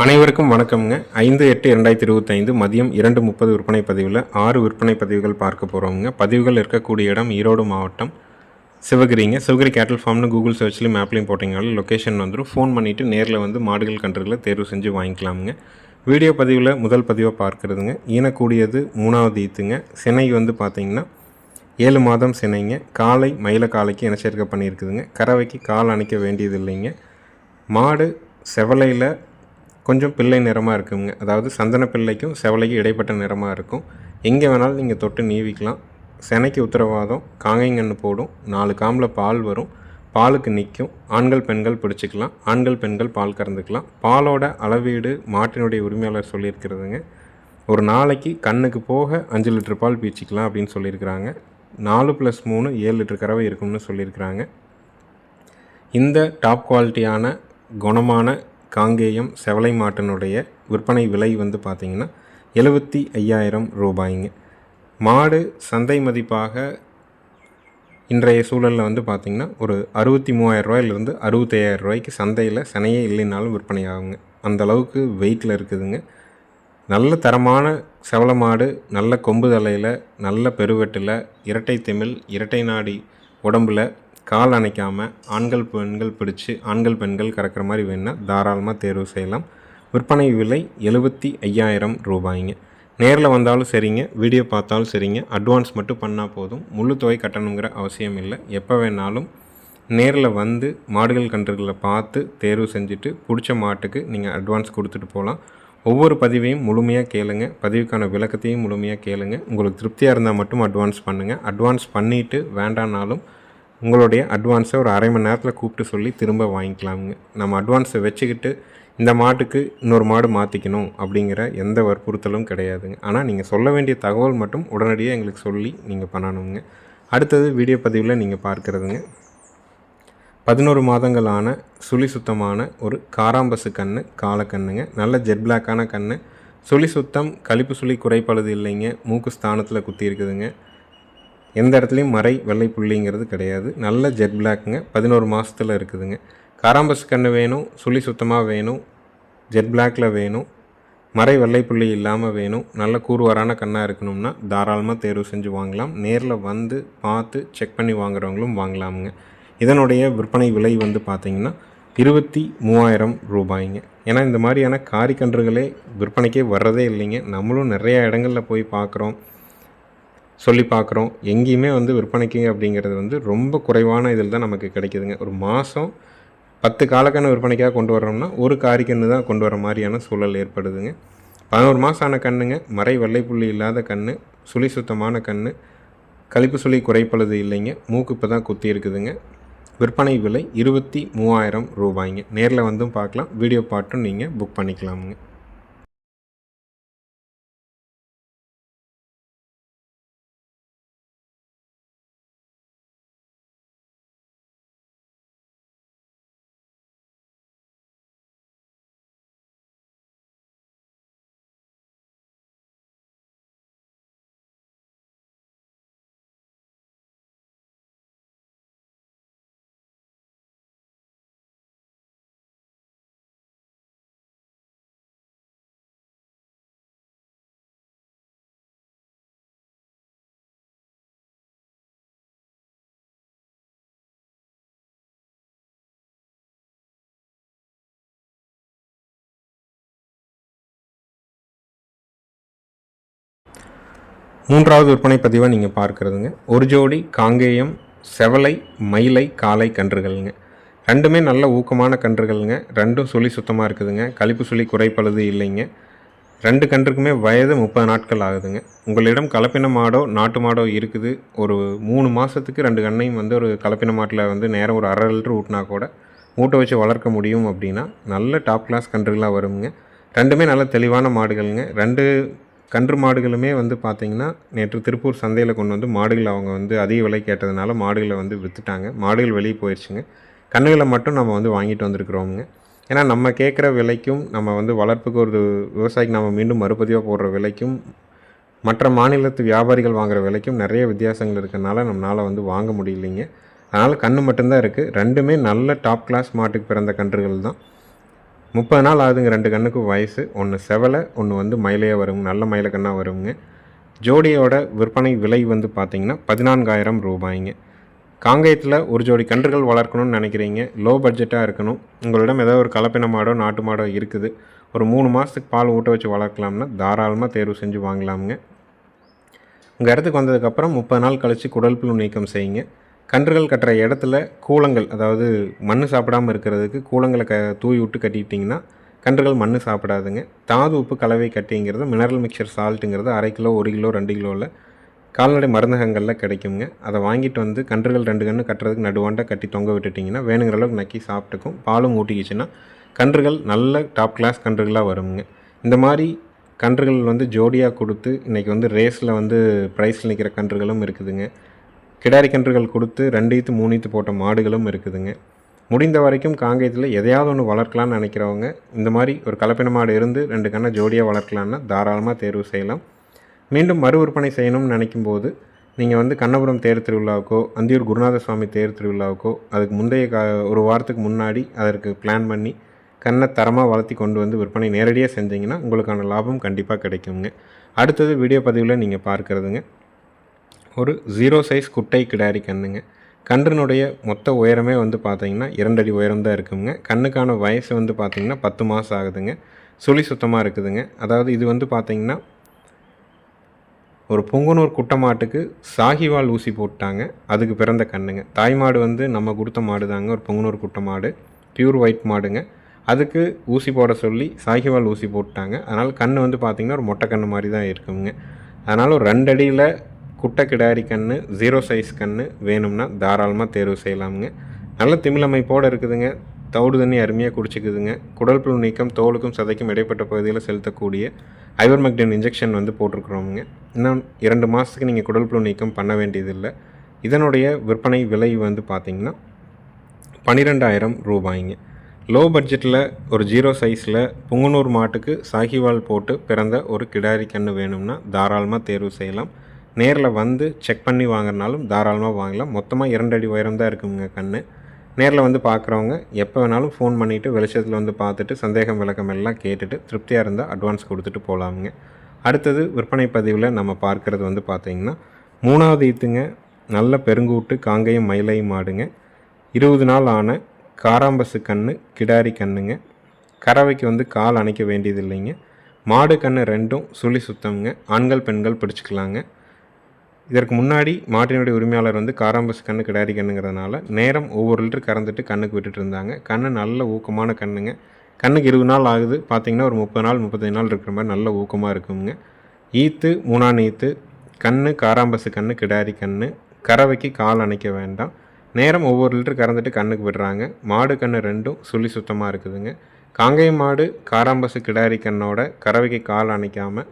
அனைவருக்கும் வணக்கம்ங்க. ஐந்து எட்டு இரண்டாயிரத்தி இருபத்தைந்து மதியம் இரண்டு முப்பது விற்பனை பதிவில் ஆறு விற்பனை பதிவுகள் பார்க்க போகிறோங்க பதிவுகள் இருக்கக்கூடிய இடம் ஈரோடு மாவட்டம் சிவகிரிங்க. சிவகிரி கேட்டல் ஃபார்ம்னு கூகுள் சர்ச்லேயும் மேப்லேயும் போட்டிங்கனாலும் லொக்கேஷன் வந்துடும் ஃபோன் பண்ணிவிட்டு நேரில் வந்து மாடுகள் கன்றுகளை தேர்வு செஞ்சு வாங்கிக்கலாமுங்க. வீடியோ பதிவில் முதல் பதிவாக பார்க்குறதுங்க. ஈனக்கூடியது மூணாவது ஈத்துங்க. சினை வந்து பார்த்தீங்கன்னா ஏழு மாதம் சினைங்க காலை மயில காலைக்கு இனச்சேர்க்கை பண்ணியிருக்குதுங்க. கறவைக்கு கால் அணைக்க வேண்டியது இல்லைங்க மாடு செவலையில் கொஞ்சம் பிள்ளை நிறமாக இருக்குங்க. அதாவது சந்தன பிள்ளைக்கும் செவலைக்கும் இடைப்பட்ட நிறமாக இருக்கும். எங்கே வேணாலும் நீங்கள் தொட்டு நீவிக்கலாம். செனைக்கு உத்தரவாதம் காங்கைங்கன்று போடும் நாலு காம்பில் பால் வரும் பாலுக்கு நிற்கும் ஆண்கள் பெண்கள் பிடிச்சிக்கலாம். ஆண்கள் பெண்கள் பால் கறந்துக்கலாம். பாலோட அளவீடு மாட்டினுடைய உரிமையாளர் சொல்லியிருக்கிறதுங்க. ஒரு நாளைக்கு கண்ணுக்கு போக அஞ்சு லிட்டர் பால் பீச்சிக்கலாம் அப்படின்னு சொல்லியிருக்கிறாங்க. நாலு ப்ளஸ் மூணு ஏழு லிட்டர் கறவை இருக்கும்னு சொல்லியிருக்கிறாங்க. இந்த டாப் குவாலிட்டியான குணமான காங்கேயம் செவலை மாட்டினுடைய விற்பனை விலை வந்து பார்த்திங்கன்னா எழுபத்தி ஐயாயிரம் ரூபாய்ங்க. மாடு சந்தை மதிப்பாக இன்றைய சூழலில் வந்து பார்த்திங்கன்னா ஒரு அறுபத்தி மூவாயிரம் ரூபாயிலிருந்து அறுபத்தையாயிரம் ரூபாய்க்கு சந்தையில் சனையே இல்லைனாலும் விற்பனை ஆகுங்க. அந்தளவுக்கு வெயிட்டில் இருக்குதுங்க. நல்ல தரமான செவல மாடு நல்ல கொம்பு தலையில் நல்ல பெருவெட்டில் இரட்டை திமிழ் இரட்டை நாடி உடம்பில் கால் அணைக்காமல் ஆண்கள் பெண்கள் பிடிச்சி ஆண்கள் பெண்கள் கறக்கிற மாதிரி வேணுன்னா தாராளமாக தேர்வு செய்யலாம். விற்பனை விலை எழுபத்தி ஐயாயிரம் ரூபாய்ங்க. நேரில் வந்தாலும் சரிங்க வீடியோ பார்த்தாலும் சரிங்க. அட்வான்ஸ் மட்டும் பண்ணால் போதும். முழு தொகை கட்டணுங்கிற அவசியம் இல்லை. எப்போ வேணாலும் நேரில் வந்து மாடுகள் கன்றுகளை பார்த்து தேர்வு செஞ்சுட்டு பிடிச்ச மாட்டுக்கு நீங்கள் அட்வான்ஸ் கொடுத்துட்டு போகலாம் ஒவ்வொரு பதிவையும் முழுமையாக கேளுங்க. பதிவுக்கான விளக்கத்தையும் முழுமையாக கேளுங்க. உங்களுக்கு திருப்தியாக இருந்தால் மட்டும் அட்வான்ஸ் பண்ணுங்கள் அட்வான்ஸ் பண்ணிவிட்டு வேண்டானாலும் உங்களுடைய அட்வான்ஸை ஒரு அரை மணி நேரத்தில் கூப்பிட்டு சொல்லி திரும்ப வாங்கிக்கலாமுங்க. நம்ம அட்வான்ஸை வச்சுக்கிட்டு இந்த மாட்டுக்கு இன்னொரு மாடு மாற்றிக்கணும் அப்படிங்கிற எந்த வற்புறுத்தலும் கிடையாதுங்க. ஆனால் நீங்கள் சொல்ல வேண்டிய தகவல் மட்டும் உடனடியாக எங்களுக்கு சொல்லி நீங்கள் பண்ணணுங்க. அடுத்தது வீடியோ பதிவில் நீங்கள் பார்க்குறதுங்க. பதினோரு மாதங்களான சுழி சுத்தமான ஒரு காராம்பசு கன்று காலக்கண்ணுங்க நல்ல ஜெட் பிளாக்கான கன்று சுழி சுத்தம் கழிப்பு சுழி குறைப்பழுது இல்லைங்க. மூக்கு ஸ்தானத்தில் குத்தி இருக்குதுங்க. எந்த இடத்துலையும் மறை வெள்ளை புள்ளிங்கிறது கிடையாது. நல்ல ஜெட் பிளாக்குங்க பதினோரு மாதத்தில் இருக்குதுங்க. காராம்பஸ் கன்று வேணும் சுழி சுத்தமாக வேணும் ஜெட் பிளாக்கில் வேணும் மறை வெள்ளை புள்ளி இல்லாமல் வேணும் நல்ல கூறுவாரான கண்ணாக இருக்கணும்னா தாராளமாக தேர்வு செஞ்சு வாங்கலாம். நேரில் வந்து பார்த்து செக் பண்ணி வாங்குறவங்களும் வாங்கலாமுங்க. இதனுடைய விற்பனை விலை வந்து பார்த்திங்கன்னா இருபத்தி மூவாயிரம் ரூபாய்ங்க. ஏன்னா இந்த மாதிரியான காரிக்கன்றுகளே விற்பனைக்கே வர்றதே இல்லைங்க. நம்மளும் நிறையா இடங்களில் போய் பார்க்குறோம் சொல்லி பார்க்குறோம். எங்கேயுமே வந்து விற்பனைக்கு அப்படிங்கிறது வந்து ரொம்ப குறைவான இதில் தான் நமக்கு கிடைக்குதுங்க. ஒரு மாதம் பத்து காலக்கண்ணு விற்பனைக்காக கொண்டு வர்றோம்னா ஒரு காரிக்கன்று தான் கொண்டு வர மாதிரியான சூழல் ஏற்படுதுங்க. பதினோரு மாதம் ஆன கண்ணுங்க மறை வெள்ளைப்புள்ளி இல்லாத கன்று சுழி சுத்தமான கன்று கழிப்பு சுழி குறைப்பழுது இல்லைங்க மூக்கு இப்போ தான் குத்தி இருக்குதுங்க. விற்பனை விலை இருபத்தி மூவாயிரம் ரூபாய்ங்க. நேரில் வந்தும் பார்க்கலாம் வீடியோ பாட்டும் நீங்கள் புக் பண்ணிக்கலாமுங்க. மூன்றாவது விற்பனை பதிவாக நீங்கள் பார்க்குறதுங்க. ஒரு ஜோடி காங்கேயம் செவலை மயிலை காலை கன்றுகள்ங்க. ரெண்டுமே நல்ல ஊக்கமான கன்றுகள்ங்க. ரெண்டும் சுழி சுத்தமாக இருக்குதுங்க. கழிப்பு சுழி குறைப்பழுது இல்லைங்க. ரெண்டு கன்றுக்குமே வயது முப்பது நாட்கள் ஆகுதுங்க. உங்களிடம் கலப்பின மாடோ நாட்டு மாடோ இருக்குது. ஒரு மூணு மாதத்துக்கு ரெண்டு கண்ணையும் வந்து ஒரு கலப்பின மாட்டில் வந்து நேரம் ஒரு அரை லிட்டர் ஊட்டினா கூட மூட்டை வச்சு வளர்க்க முடியும் அப்படின்னா நல்ல டாப் கிளாஸ் கன்றுகளாக வருங்க. ரெண்டுமே நல்ல தெளிவான மாடுகளுங்க. ரெண்டு கன்று மாடுகளுமே வந்து பார்த்திங்கன்னா நேற்று திருப்பூர் சந்தையில் கொண்டு வந்து மாடுகள் அவங்க வந்து அதிக விலை கேட்டதுனால மாடுகளை வந்து விற்றுட்டாங்க மாடுகள் வெளியே போயிடுச்சுங்க கன்றுகளை மட்டும் நம்ம வந்து வாங்கிட்டு வந்திருக்கிறோமுங்க. ஏன்னா நம்ம கேட்குற விலைக்கும் நம்ம வந்து வளர்ப்புக்கு ஒரு விவசாயிக்கு நம்ம மீண்டும் மறுபதிவாக போடுற விலைக்கும் மற்ற மாநிலத்து வியாபாரிகள் வாங்குற விலைக்கும் நிறைய வித்தியாசங்கள் இருக்கிறனால நம்மளால் வந்து வாங்க முடியலைங்க. அதனால் கன்று மட்டும்தான் இருக்குது ரெண்டுமே நல்ல டாப் கிளாஸ் மாட்டுக்கு பிறந்த கன்றுகள் தான். முப்பது நாள் ஆகுதுங்க ரெண்டு கண்ணுக்கும் வயசு. ஒன்று செவலை ஒன்று வந்து மயிலையாக வருங்க. நல்ல மயில கண்ணாக வருங்க. ஜோடியோட விற்பனை விலை வந்து பார்த்திங்கன்னா பதினான்காயிரம் ரூபாய்ங்க. காங்கேயத்தில் ஒரு ஜோடி கன்றுகள் வளர்க்கணும்னு நினைக்கிறீங்க. லோ பட்ஜெட்டாக இருக்கணும். உங்களிடம் ஏதோ ஒரு கலப்பின மாடோ நாட்டு மாடோ இருக்குது. ஒரு மூணு மாதத்துக்கு பால் ஊட்ட வச்சு வளர்க்கலாம்னா தாராளமாக தேர்வு செஞ்சு வாங்கலாமுங்க. உங்கள் இடத்துக்கு வந்ததுக்கப்புறம் முப்பது நாள் கழித்து குடல் புழு நீக்கம் செய்யுங்க. கன்றுகள் கட்டுற இடத்துல கூலங்கள் அதாவது மண் சாப்பிடாம இருக்கிறதுக்கு கூலங்களை க தூவி விட்டு கட்டிட்டிங்கன்னா கன்றுகள் மண் சாப்பிடாதுங்க. தாது உப்பு கலவை கட்டிங்கிறது மினரல் மிக்சர் சால்ட்டுங்கிறது அரை கிலோ ஒரு கிலோ ரெண்டு கிலோவில் கால்நடை மருந்தகங்களில் கிடைக்குங்க. அதை வாங்கிட்டு வந்து கன்றுகள் ரெண்டு கன்று கட்டுறதுக்கு நடுவாண்டாக கட்டி தொங்க விட்டுட்டிங்கன்னா வேணுங்கிற அளவுக்கு நக்கி சாப்பிட்டுக்கும். பாலும் ஊட்டிக்கிச்சுன்னா கன்றுகள் நல்ல டாப் கிளாஸ் கன்றுகளாக வருங்க. இந்த மாதிரி கன்றுகள் வந்து ஜோடியாக கொடுத்து இன்றைக்கி வந்து ரேஸில் வந்து ப்ரைஸில் நிற்கிற கன்றுகளும் இருக்குதுங்க. கிடாரி கன்றுகள் கொடுத்து ரெண்டு ஈத்து மூணு போட்ட மாடுகளும் இருக்குதுங்க. முடிந்த வரைக்கும் காங்கேயத்தில் எதையாவது ஒன்று வளர்க்கலான்னு நினைக்கிறவங்க இந்த மாதிரி ஒரு கலப்பின மாடு இருந்து ரெண்டு கண்ணை ஜோடியாக வளர்க்கலான்னா தாராளமாக தேர்வு செய்யலாம். மீண்டும் மறு விற்பனை செய்யணும்னு நினைக்கும் போது நீங்கள் வந்து கண்ணபுரம் தேர் திருவிழாவுக்கோ அந்தியூர் குருநாத சுவாமி தேர் திருவிழாவுக்கோ அதுக்கு முந்தைய கா ஒரு வாரத்துக்கு முன்னாடி அதற்கு பிளான் பண்ணி கண்ணை தரமாக வளர்த்தி கொண்டு வந்து விற்பனை நேரடியாக செஞ்சீங்கன்னா உங்களுக்கான லாபம் கண்டிப்பாக கிடைக்குங்க. அடுத்தது வீடியோ பதிவில் நீங்கள் பார்க்குறதுங்க. ஒரு ஜீரோ சைஸ் குட்டை கிடாரி கண்ணுங்க. கன்றுனுடைய மொத்த உயரமே வந்து பார்த்தீங்கன்னா இரண்டடி உயரம் தான் இருக்குங்க. கண்ணுக்கான வயசு வந்து பார்த்திங்கன்னா பத்து மாதம் ஆகுதுங்க. சுழி சுத்தமாக இருக்குதுங்க. அதாவது இது வந்து பார்த்திங்கன்னா ஒரு பொங்குனூர் குட்டை மாட்டுக்கு சாகிவால் ஊசி போட்டாங்க. அதுக்கு பிறந்த கண்ணுங்க. தாய் மாடு வந்து நம்ம கொடுத்த மாடு தாங்க. ஒரு பொங்குனூர் குட்டை மாடு பியூர் ஒயிட் மாடுங்க. அதுக்கு ஊசி போட சொல்லி சாகிவால் ஊசி போட்டாங்க. அதனால் கண் வந்து பார்த்திங்கன்னா ஒரு மொட்டை கண்ணு மாதிரி தான் இருக்குங்க. அதனால் ஒரு ரெண்டு அடியில் குட்டை கிடாரி கன்று ஜீரோ சைஸ் கன்று வேணும்னா தாராளமாக தேர்வு செய்யலாமுங்க. நல்ல திமிழமைப்போடு இருக்குதுங்க. தவிடு தண்ணி அருமையாக குடிச்சிக்குதுங்க. குடல் புழு நீக்கம் தோலுக்கும் சதைக்கும் இடைப்பட்ட பகுதியில் செலுத்தக்கூடிய ஐவர்மெக்டின் இன்ஜெக்ஷன் வந்து போட்டிருக்கிறோமுங்க. இன்னும் இரண்டு மாதத்துக்கு நீங்கள் குடல் புழு நீக்கம் பண்ண வேண்டியதில்லை. இதனுடைய விற்பனை விலை வந்து பார்த்திங்கன்னா பன்னிரெண்டாயிரம் ரூபாய்ங்க. லோ பட்ஜெட்டில் ஒரு ஜீரோ சைஸில் புங்குனூர் மாட்டுக்கு சாகிவால் போட்டு பிறந்த ஒரு கிடாரி கன்று வேணும்னா தாராளமாக தேர்வு செய்யலாம். நேரில் வந்து செக் பண்ணி வாங்குறனாலும் தாராளமாக வாங்கலாம். மொத்தமாக இரண்டு அடி உயரம் தான் இருக்குங்க கன்று நேரில் வந்து பார்க்குறவங்க எப்போ வேணாலும் ஃபோன் பண்ணிவிட்டு வெளிச்சத்தில் வந்து பார்த்துட்டு சந்தேகம் விளக்கம் எல்லாம் கேட்டுட்டு திருப்தியாக இருந்தால் அட்வான்ஸ் கொடுத்துட்டு போகலாமுங்க அடுத்தது விற்பனை பதிவில் நம்ம பார்க்குறது வந்து பார்த்திங்கன்னா மூணாவது ஈத்துங்க நல்ல பெருங்கூட்டு காங்கையும் மயிலையும் மாடுங்க. இருபது நாள் ஆன காராம்பசு கன்று கிடாரி கண்ணுங்க. கறவைக்கு வந்து கால் அணைக்க வேண்டியது இல்லைங்க மாடு கன்று ரெண்டும் சுழி சுத்தம்ங்க. ஆண்கள் பெண்கள் பிடிச்சிக்கலாங்க. இதற்கு முன்னாடி மாட்டினுடைய உரிமையாளர் வந்து காராம்பஸ் கண்ணு கிடாரி கண்ணுங்கிறதுனால நேரம் ஒவ்வொரு லிட்டர் கறந்துட்டு கண்ணுக்கு விட்டுட்டு இருந்தாங்க. கண்ணு நல்ல ஊக்கமான கண்ணுங்க. கண்ணுக்கு இருபது நாள் ஆகுது. பார்த்தீங்கன்னா ஒரு முப்பது நாள் முப்பத்தஞ்சு நாள் இருக்கிற மாதிரி நல்ல ஊக்கமாக இருக்குங்க. ஈத்து மூணான் ஈத்து கண்ணு காராம்பசு கண்ணு கிடாரி கண்ணு கறவைக்கு கால் அணைக்க வேண்டாம். நேரம் ஒவ்வொரு லிட்டர் கறந்துட்டு கண்ணுக்கு விடுறாங்க. மாடு கண்ணு ரெண்டும் சுழி சுத்தமாக இருக்குதுங்க. காங்கேய மாடு காராம்பசு கிடாரி கண்ணோட கறவைக்கு கால் அணைக்காமல்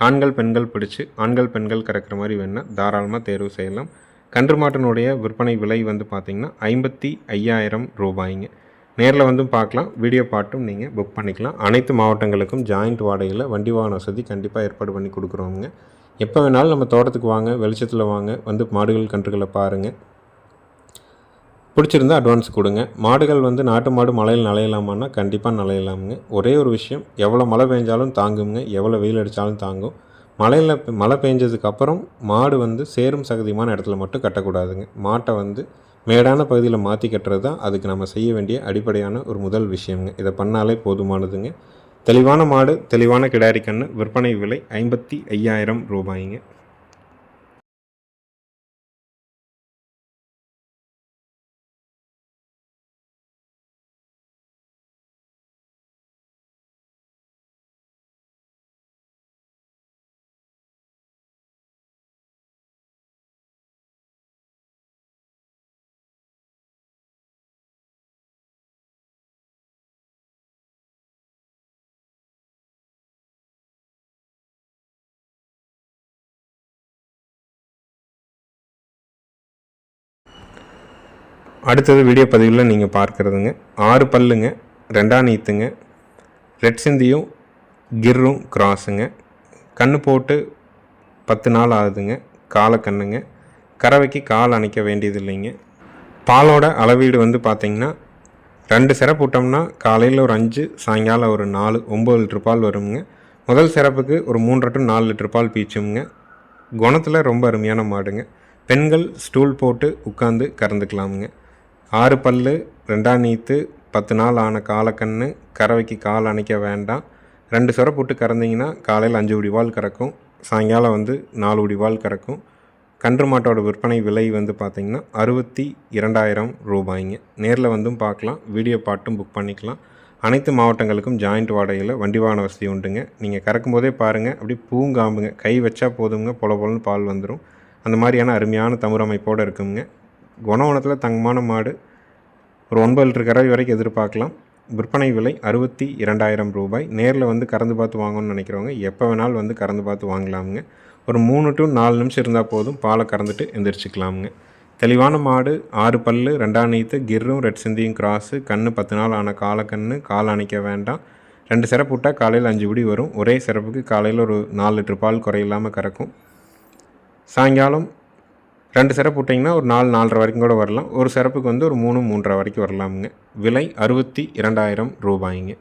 ஆண்கள் பெண்கள் பிடிச்சு ஆண்கள் பெண்கள் கறக்கிற மாதிரி வேணால் தாராளமாக தேர்வு செய்யலாம். கன்று மாட்டினுடைய விற்பனை விலை வந்து பார்த்திங்கன்னா ஐம்பத்தி ஐயாயிரம் ரூபாய்ங்க. நேரில் வந்து பார்க்கலாம் வீடியோ பாட்டும் நீங்கள் புக் பண்ணிக்கலாம். அனைத்து மாவட்டங்களுக்கும் ஜாயிண்ட் வாடகையில் வண்டி வாகன வசதி கண்டிப்பாக ஏற்பாடு பண்ணி கொடுக்குறோங்க எப்போ வேணாலும் நம்ம தோட்டத்துக்கு வாங்க வெளிச்சத்தில் வாங்க வந்து மாடுகள் கன்றுகளை பாருங்கள் பிடிச்சிருந்தா அட்வான்ஸ் கொடுங்க. மாடுகள் வந்து நாட்டு மாடு மழையில் நலையலாமான்னா கண்டிப்பாக நலையலாமுங்க ஒரே ஒரு விஷயம் எவ்வளோ மழை பெஞ்சாலும் தாங்குங்க எவ்வளோ வெயில் அடித்தாலும் தாங்கும். மழையில் மழை பெஞ்சதுக்கப்புறம் மாடு வந்து சேரும் சகதியமான இடத்துல மட்டும் கட்டக்கூடாதுங்க. மாட்டை வந்து மேடான பகுதியில் மாற்றி கட்டுறது தான் அதுக்கு நம்ம செய்ய வேண்டிய அடிப்படையான ஒரு முதல் விஷயங்க இதை பண்ணாலே போதுமானதுங்க. தெளிவான மாடு தெளிவான கிடாரி கன்று விற்பனை விலை ஐம்பத்தி ஐயாயிரம் ரூபாய்ங்க. அடுத்தது வீடியோ பதிவில் நீங்கள் பார்க்குறதுங்க. ஆறு பல்லுங்க ரெண்டாம் நீத்துங்க ரெட் சிந்தியும் கிர்ரும் கிராஸுங்க கண்ணு போட்டு பத்து நாள் ஆகுதுங்க காலை கண்ணுங்க. கறவைக்கு கால் அணைக்க வேண்டியது இல்லைங்க பாலோட அளவீடு வந்து பார்த்திங்கன்னா ரெண்டு சிறப்பு விட்டோம்னா காலையில் ஒரு அஞ்சு சாயங்காலம் ஒரு நாலு ஒம்பது லிட்ரு பால் வருங்க. முதல் சிறப்புக்கு ஒரு மூன்றரை டு நாலு லிட்ரு பால் பீச்சுங்க குணத்தில் ரொம்ப அருமையான மாடுங்க. பெண்கள் ஸ்டூல் போட்டு உட்காந்து கறந்துக்கலாமுங்க. ஆறு பல்லு ரெண்டாம் நீத்து பத்து நாள் ஆன காலக்கண்ணு கறவைக்கு கால் அணைக்க வேண்டாம். ரெண்டு சொரை போட்டு கறந்தீங்கன்னா காலையில் அஞ்சு உடிவால் கறக்கும். சாயங்காலம் வந்து நாலு உடிவால் கறக்கும். கன்று மாட்டோட விற்பனை விலை வந்து பார்த்திங்கன்னா அறுபத்தி இரண்டாயிரம் ரூபாய்ங்க. நேரில் வந்தும் பார்க்கலாம் வீடியோ பாட்டும் புக் பண்ணிக்கலாம். அனைத்து மாவட்டங்களுக்கும் ஜாயிண்ட் வாடகையில் வண்டி வாகன வசதி உண்டுங்க. நீங்கள் கறக்கும் போதே பாருங்கள் அப்படி பூங்காம்புங்க. கை வச்சா போதுங்க பொல பொலன்னு பால் வந்துடும் அந்த மாதிரியான அருமையான தமிழ் அமைப்போடு இருக்குங்க. குணவனத்தில் தங்கமான மாடு. ஒரு ஒன்பது லிட்டர் கறவை வரைக்கும் எதிர்பார்க்கலாம். விற்பனை விலை அறுபத்தி இரண்டாயிரம் ரூபாய். நேரில் வந்து கறந்து பார்த்து வாங்கணும்னு நினைக்கிறவங்க எப்போ வேணாலும் வந்து கறந்து பார்த்து வாங்கலாமுங்க. ஒரு மூணு டு நாலு நிமிஷம் இருந்தால் போதும். பாலை கறந்துட்டு எந்திரிச்சிக்கலாமுங்க. தெளிவான மாடு ஆறு பல்லு ரெண்டாம் நீத்து கிர்ரும் ரெட் சிந்தியும் கிராஸு கண்ணு பத்து நாள் ஆன காலக்கண்ணு கால் அணைக்க வேண்டாம். ரெண்டு சிறப்பு விட்டால் காலையில் அஞ்சு பிடி வரும். ஒரே சிறப்புக்கு காலையில் ஒரு நாலு லிட்டர் பால் குறையில்லாமல் கறக்கும். சாயங்காலம் ரெண்டு சிறப்பு விட்டிங்கன்னா ஒரு நாலு நாலரை வரைக்கும் கூட வரலாம். ஒரு சிறப்புக்கு வந்து ஒரு மூணு மூன்றரை வரைக்கும் வரலாமுங்க. விலை அறுபத்தி இரண்டாயிரம் ரூபாய்ங்க.